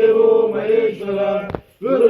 देवो महेश्वर गुरु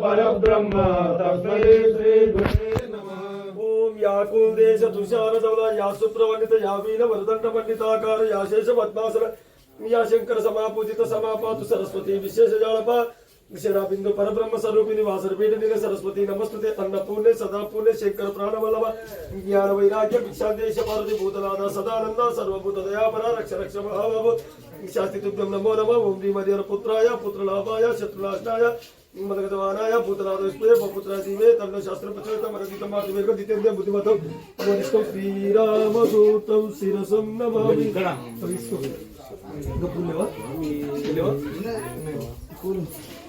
परब्रह्म। तस्मै श्री गुरुवे याकुलदेश या सुप्रवणित या वीन वरदंड पंडिताकार या शेष पद्मासर या शंकर समापूजित समापातु सरस्वती विशेष जालपा సరస్వతి విశేష జాళప విశేష బిందు పరబ్రహ్మ స్వరూపిణి వాసరపీఠ నిల సరస్వతి నమస్తుతే అన్నపూర్ణే సదాపూర్ణే శంకర ప్రాణవల్లభ. జ్ఞాన వైరాగ్య భిక్షాందేశ పార్వతి భూతనాథ సదానంద సర్వభూత దయాపర రక్ష రక్ష మహాబాబు శాస్తి తుభ్యం నమో నమ. ఓం శ్రీమతి పుత్రాయ పుత్రలాభాయ శత్రునాశనాయ. మదగతవానాయ భూతనాథ విష్ణువే పపుత్రాదీవే తన్న శాస్త్ర ప్రచురిత మరగీత మార్గ దితేంద్ర బుద్ధిమతం వరిష్టం శ్రీరామదూతం శిరసం నమామి. ఇంకా పూలు లేవా? లేవా? పూలు. ఇగో,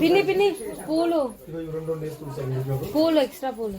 పిన్ని పిన్ని పూలు పూలు ఎక్స్ట్రా పూలు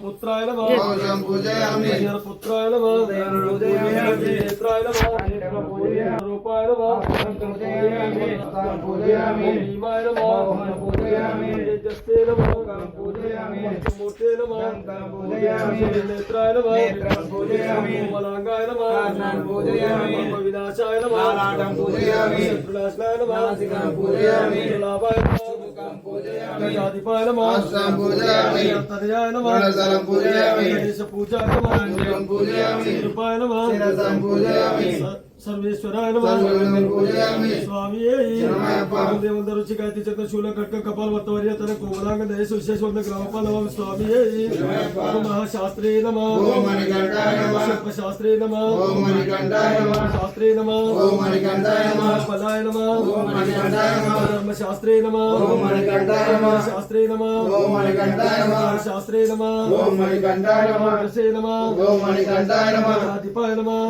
పుత్రాయల పూజయామి పుత్రాయల పూజయామి నేత్రాయల రూపాయల పూజయామి పూజయామి దీవాయల పూజయామి జస్తేల పూజయామి మూర్తేల పూజయామి నేత్రాయల పూజయామి మలాంగాయల పూజయామి వినాశాయల పూజయామి పూజయామి పూజయామి లాభాయ నమ స్వామియేందరూ గాయత్రి చక్ర శూల కట్క కపాల వర్తవర్య తన కోమలాంగ దయసు విశేషవంత గ్రామపాల స్వామియే. మహాశాస్త్రే నమ. శాస్త్రే నమ. శాస్త్రే నమ. పదాయ నమ. ధర్మ శాస్త్రే నమ. శాస్త్రే నమ. శాస్త్రే నమ. నమ. నమ. నమ.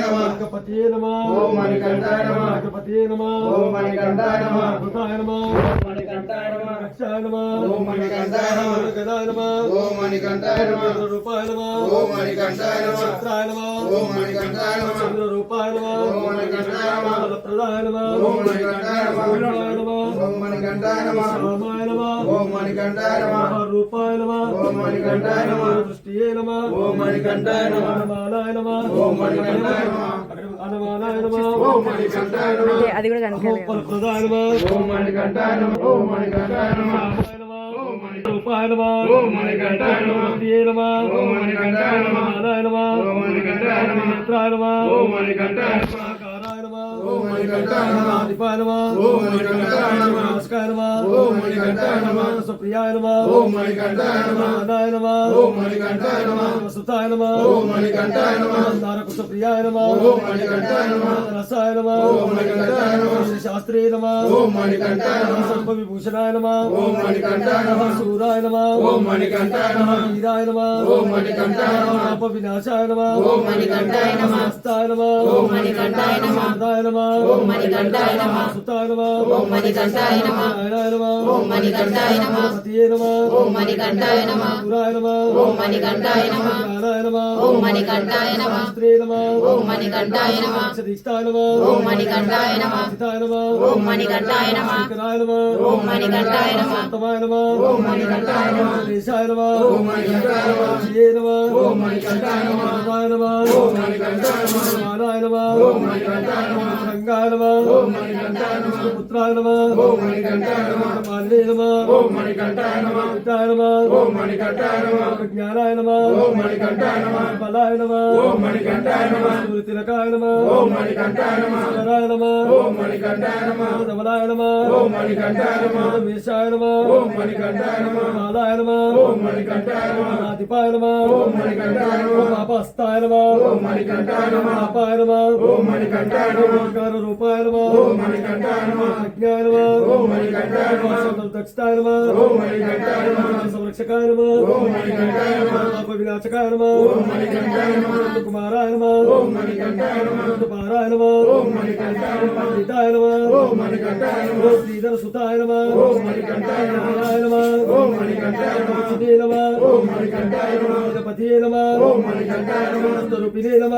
నమ. మణికంఠాయ నమః. ఓం మణికంఠాయ నమః. నాగపతియే నమ ఓం మణికంఠాయ నమః. నాగపతియే నమ ఓం మణికంఠాయ నమః. రక్షాయ నమ ఓం మణికంఠాయ నమః. గదాయ నమ ఓం మణికంఠాయ నమః. రూపాయ నమ ఓం మణికంఠాయ నమః. చిత్రాయ నమ ఓం మణికంఠాయ నమః. చంద్ర రూపాయ నమ ఓం మణికంఠాయ నమః. ప్రదాయ నమ ఓం మణికంఠాయ నమః. రూపాయ నమ ఓం మణికంఠాయ నమః. రామాయ నమ ఓం మణికంఠాయ నమః. రూపాయ నమ ఓం మణికంఠాయ నమః. దృష్టియే నమ ఓం మణికంఠాయ నమః. అనమానాయ నమ ఓం మణికంఠాయ నమః. అంటే అది కూడా కనిపించాలి ఓం సుప్రియాయ నమ ఓం మణికంఠాయ నమః. ఆదాయ నమ ఓం మణికంఠాయ నమః. వసుతాయ నమ ఓం మణికంఠాయ నమః. తారక సుప్రియాయ నమ ఓం మణికంఠాయ నమః. రసాయ నమ ఓం మణికంఠాయ నమః. శాస్త్రే నమ ఓం మణికంఠాయ నమః. సర్వ విభూషణాయ నమ ఓం మణికంఠాయ నమః. సూరాయ నమ ఓం మణికంఠాయ నమః. వీరాయ నమ ఓం మణికంఠాయ నమః. పాప వినాశాయ నమ ఓం మణికంఠాయ నమః. హస్తాయ నమ ఓం మణికంఠాయ నమః. సదాయ నమ ఓం మణికంఠాయ నమః. సుతాయ నమ ఓం మణికంఠాయ నమః. నారాయణాయ నమ ఓం మణికంఠాయ నమః. పతియే నమ ఓం మణికంఠాయ నమః. పురాయ నమ ఓం మణికంఠాయ నమః. నారాయణ నమ ఓం మణికంఠాయ నమః. శాస్త్రే నమ ఓం మణికంఠాయ నమః. సతీష్టాయ నమ ఓం మణికంఠాయ నమః. సితాయ నమ ఓం మణికంఠాయ నమః. శంకరాయ నమ ఓం మణికంఠాయ నమః. సప్తమాయ నమ ఓం మణికంఠాయ నమః. దేశాయ నమ ఓం మణికంఠాయ నమః. శ్రీయే నమ ఓం మణికంఠాయ నమః. నారాయణ నమ ఓం మణికంఠాయ నమః. నారాయణ నమ ఓం మణికంఠాయ నమః. రంగాయ నమ ఓం మణికంఠాయ నమః. పుత్రాయ నమ ఓం మణికంఠాయ నమః. మాన్వే నమ ఓం మణికంఠాయ నమః. పితాయ నమ ఓం మణికంఠాయ నమః. జ్ఞానాయ నమ ఓం మణికంఠాయ నమః. బలాయ నమ ఓం మణికంఠాయ నమః. తిలకాయ నమ ఓం మణికంఠాయ నమః. శరాయ నమ ఓం మణికంఠాయ నమః. ధమలాయ నమ ఓం మణికంఠాయ నమః. మేషాయ నమ ఓం మణికంఠాయ నమః. మాలాయ నమ ఓం మణికంఠాయ నమః. ఆదిపాయ నమ ఓం మణికంఠాయ నమః. పాపస్తాయ నమ ఓం మణికంఠాయ నమః. పాపాయ నమ ఓం మణికంఠాయ నమః. ఓంకార రూపాయ నమ ఓం మణికంఠాయ నమః. పాప వినాశకాయ నమ. కుమారాయ నమ. పారాయ నమ మణికంఠాయ నమః. శ్రీధర సుతాయ నమ మణికంఠాయ నమః నారాయణ నమ మణికంఠాయ నమః స్వరూపిణే నమ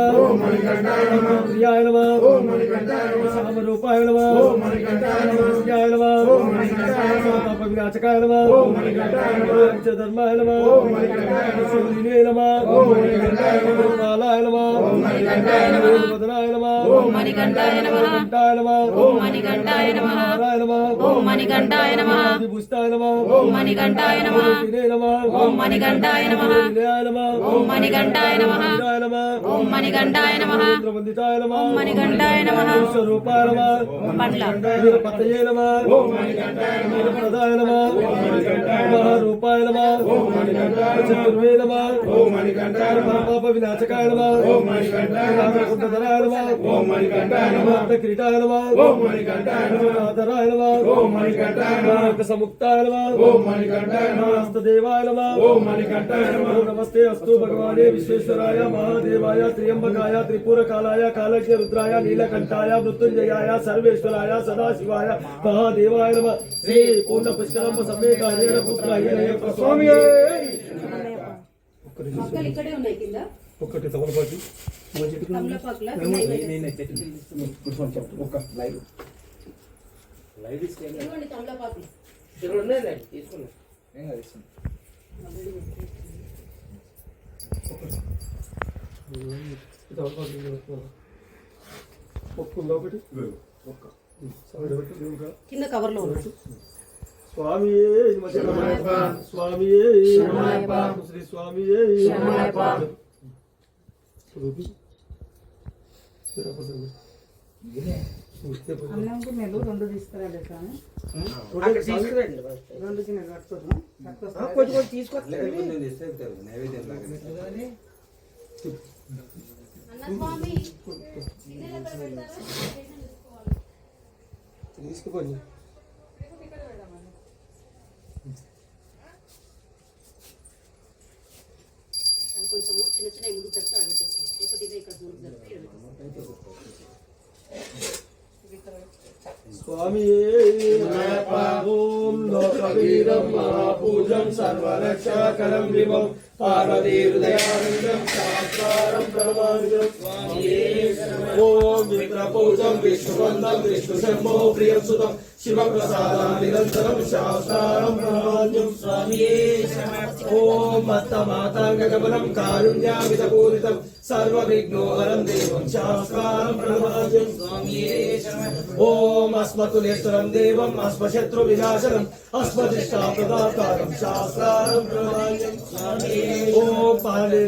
ప్రియాయ నమ సామరూపాయ నమ మణికంఠాయ నమః పాప వినాశకాయ నమ మణికంఠాయ నమః పంచధర్మాయ నమ బాలాయ నమ వదనాయ నమ మణికంఠాయ నమః కంఠాయ నమ మణికంఠాయ నమః నారాయణ నమ మణికంఠాయ నమః పుష్టాయ నమ ఓం మణికంఠాయ నమః. వినే నమ ఓం మణికంఠాయ నమః. వినయాయ నమ ఓం మణికంఠాయ నమః వినాయ నమ ఓం మణికంఠాయ నమః మందితాయ నమ ఓం మణికంఠాయ నమః స్వరూపాయ నమ పండ్ల పతయే నమ ప్రదాయ నమ. మహారూపాయ నమ చతుర్వే నమ ఓం మణికంఠాయ నమః పాప వినాశకాయ నమ ఓం మణికంఠాయ నమః కుండధరాయ నమ ఓం మణికంఠాయ నమః కిరీటాయ నమ ఓం మణికంఠాయ నమః ఆధరాయ నమ ఓం మణికంఠాయ నమః సముక్తాయ నమ ఓం మణికంఠాయ నమః హస్తదేవాయ నమ ఓం మణికంఠాయ నమః ఓం నమస్తే అస్తు భగవానే విశ్వేశ్వరాయ మహాదేవాయ త్రియంబకాయ త్రిపురకాలాయ కాలజ్ఞ రుద్రాయ నీలకంఠాయ మృత్యుంజయాయ సర్వేశ్వరాయ సదాశివాయ మహాదేవాయ నమ శ్రీ పూర్ణ పుష్కరంబ సమేతాయ పుత్రాయ స్వామి మొక్కలు ఇక్కడే ఉన్నాయి కింద. ఒక్కటి తమలపాటి తమలపాకుల? ఇదిగోండి తమలపాకులు ఒక్కుందా ఒకటి? ఒక్క. కింద కవర్లో ఉన్నాయి స్వామియే. స్వామియే. శ్రీ స్వామియే. అన్నంకు నెల్లు రెండు తీసుకురాలే స్వామి. చూడండి, స్వామి. రెండు కొంచెం తీసుకుపోయి అది కొంచెము చిన్న చిన్న ముందు తెరిచి అడగట్టేస్తాం లేకపోతే ఇదే ఇక్కడ దూరం జరిపి స్వామియే ఓం లోకవీరం మహాపూజం సర్వరక్షాకరం విమం పార్వతీహృదయానందం శాస్త్రారం ప్రణమామితం స్వామియే ఓం మిత్రపూజం విష్ణువందం విష్ణు శంభో ప్రియం సుతం శివప్రసాదం నిరంతరం శాస్త్రం ప్రణమామ్యం స్వామియే ఓం మత్తమాతాంగకమలం కారుణ్యామితపూరితం సర్వవిఘ్నోహరం దేవం శాస్త్రం ప్రణమామ్యం స్వామియే ఓం అస్మతులేశ్వరం దేవం అస్మశత్రు వినాశనం అస్మదిష్టా ప్రదాతారం శాస్త్రం ప్రణమామ్యం స్వామియే ఓం పాలే